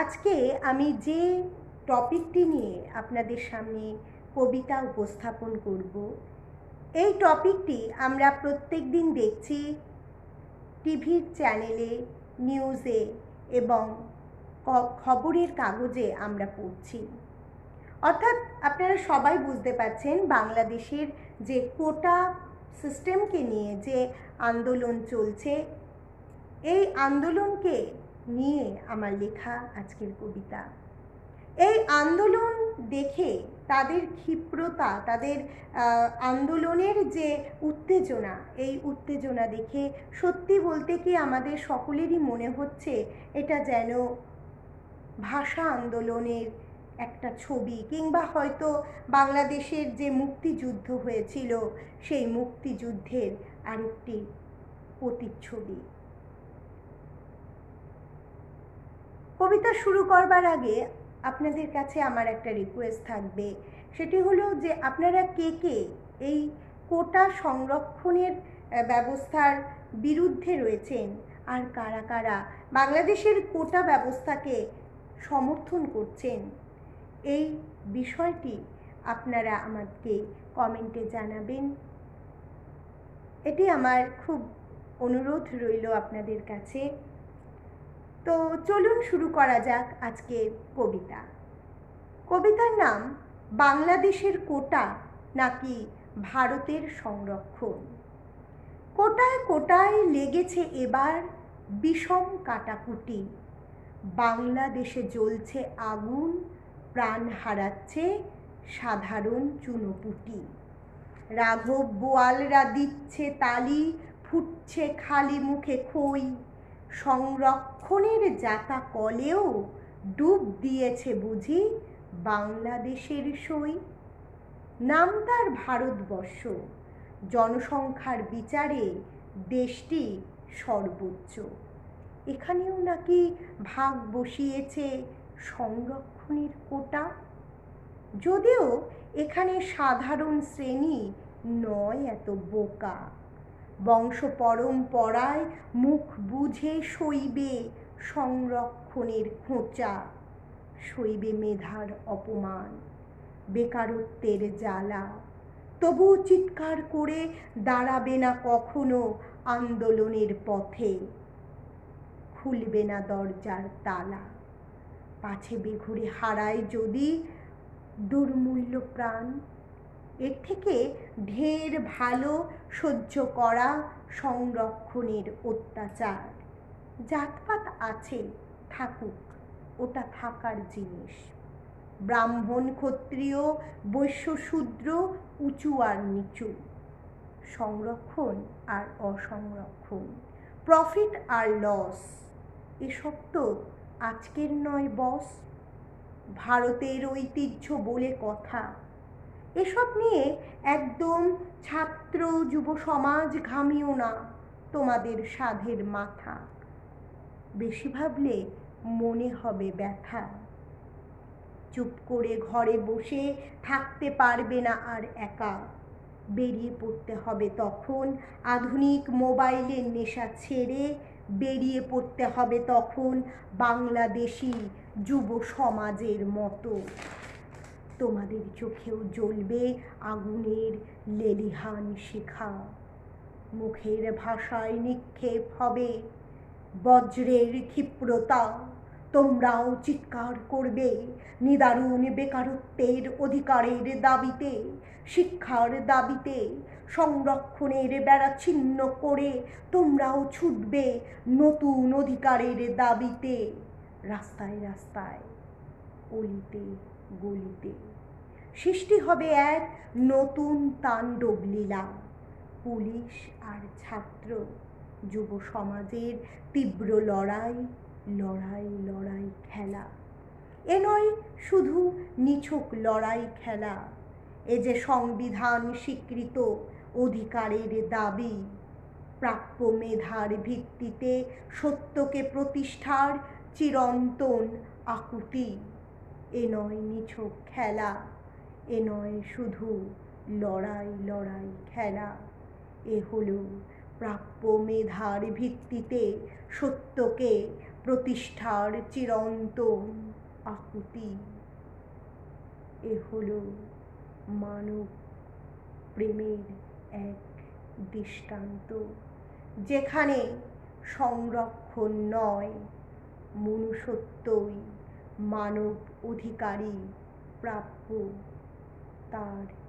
আজকে আমি যে টপিকটি নিয়ে আপনাদের সামনে কবিতা উপস্থাপন করব, এই টপিকটি আমরা প্রত্যেক দিন দেখছি টিভির চ্যানেলে, নিউজে এবং খবরের কাগজে আমরা পড়ছি। অর্থাৎ আপনারা সবাই বুঝতে পারছেন বাংলাদেশের যে কোটা সিস্টেমকে নিয়ে যে আন্দোলন চলছে, এই আন্দোলনকে নিয়ে আমার লেখা আজকের কবিতা। এই আন্দোলন দেখে তাদের ক্ষিপ্রতা, তাদের আন্দোলনের যে উত্তেজনা, এই উত্তেজনা দেখে সত্যি বলতে কি আমাদের সকলেরই মনে হচ্ছে এটা যেন ভাষা আন্দোলনের একটা ছবি কিংবা হয়তো বাংলাদেশের যে মুক্তিযুদ্ধ হয়েছিল, সেই মুক্তিযুদ্ধের আরেকটি প্রতিচ্ছবি। কবিতা শুরু করবার আগে আপনাদের কাছে আমার একটা রিকোয়েস্ট থাকবে। সেটি হলো যে আপনারা কে কে এই কোটা সংরক্ষণের ব্যবস্থার বিরুদ্ধে রয়েছেন আর কারা কারা বাংলাদেশের কোটা ব্যবস্থাকে সমর্থন করছেন? এই বিষয়টি আপনারা আমাকে কমেন্টে জানাবেন। এটি আমার খুব অনুরোধ রইল আপনাদের কাছে। তো চলুন শুরু করা যাক আজকে কবিতা। কবিতার নাম, বাংলাদেশের কোটা নাকি ভারতের সংরক্ষণ? কোটায় কোটায় লেগেছে এবার বিষম কাটাকুটি। বাংলাদেশে জ্বলছে আগুন, প্রাণ হারাচ্ছে সাধারণ চুনোপুটি। রাঘব বোয়ালরা দিচ্ছে তালি, ফুটছে খালি মুখে খই। সংরক্ষণের জাতা কলেও ডুব দিয়েছে বুঝি বাংলাদেশের সই। নাম তার ভারতবর্ষ, জনসংখ্যার বিচারে দেশটি সর্বোচ্চ। এখানেও নাকি ভাগ বসিয়েছে সংরক্ষণের কোটা? যদিও এখানে সাধারণ শ্রেণি নয় এত বোকা। বংশ পরম্পরায় মুখ বুঝে সইবে সংরক্ষণের খোঁচা, সইবে মেধার অপমান, বেকারত্বের জ্বালা। তবু চিৎকার করে দাঁড়াবে না কখনো আন্দোলনের পথে। খুলবে না দরজার তালা। পাছে বেঘুরে হারায় যদি দুর্মূল্য প্রাণ। এর থেকে ঢের ভালো সহ্য করা সংরক্ষণের অত্যাচার। জাতপাত আছে, থাকুক, ওটা থাকার জিনিস। ব্রাহ্মণ ক্ষত্রিয়, বৈশ্য শূদ্র, উঁচু আর নিচু। সংরক্ষণ আর অসংরক্ষণ। প্রফিট আর লস। এসব তো আজকের নয়, বস। ভারতের ঐতিহ্য বলে কথা। এসব নিয়ে একদম ছাত্র যুব সমাজ ঘামিও না, তোমাদের সাধের মাথা। বেশি ভাবলে মনে হবে ব্যথা। চুপ করে ঘরে বসে থাকতে পারবে না আর একা। বেরিয়ে পড়তে হবে তখন। আধুনিক মোবাইলের নেশা ছেড়ে বেরিয়ে পড়তে হবে তখন বাংলাদেশি যুব সমাজের মতো। তোমাদের চোখেও জ্বলবে আগুনের লেলিহান শিখা। মুখের ভাষায় নিক্ষেপ হবে বজ্রের ক্ষিপ্রতা। তোমরাও চিৎকার করবে। নিদারুণ বেকারত্বের অধিকারের দাবিতে, শিক্ষার দাবিতে, সংরক্ষণের বেড়া ছিন্ন করে তোমরাও ছুটবে নতুন অধিকারের দাবিতে। রাস্তায় রাস্তায়, অলিতে গলিতে। সৃষ্টি হবে এক নতুন তাণ্ডব লীলা। পুলিশ আর ছাত্র যুব সমাজের তীব্র লড়াই লড়াই লড়াই খেলা। এ নয় শুধু নিছক লড়াই খেলা, এ যে সংবিধান স্বীকৃত অধিকারের দাবি, প্রাপ্য মেধার ভিত্তিতে সত্যকে প্রতিষ্ঠার চিরন্তন আকুতি, এ নয় নিছক খেলা, এ নয় শুধু লড়াই লড়াই খেলা, এ হলো প্রাপ্য মেধার ভিত্তিতে সত্যকে প্রতিষ্ঠার চিরন্তন আকুতি। এ হল মানব প্রেমের এক দৃষ্টান্ত, যেখানে সংরক্ষণ নয়, মনুষ্যত্বই মানব অধিকারী প্রাপ্য তার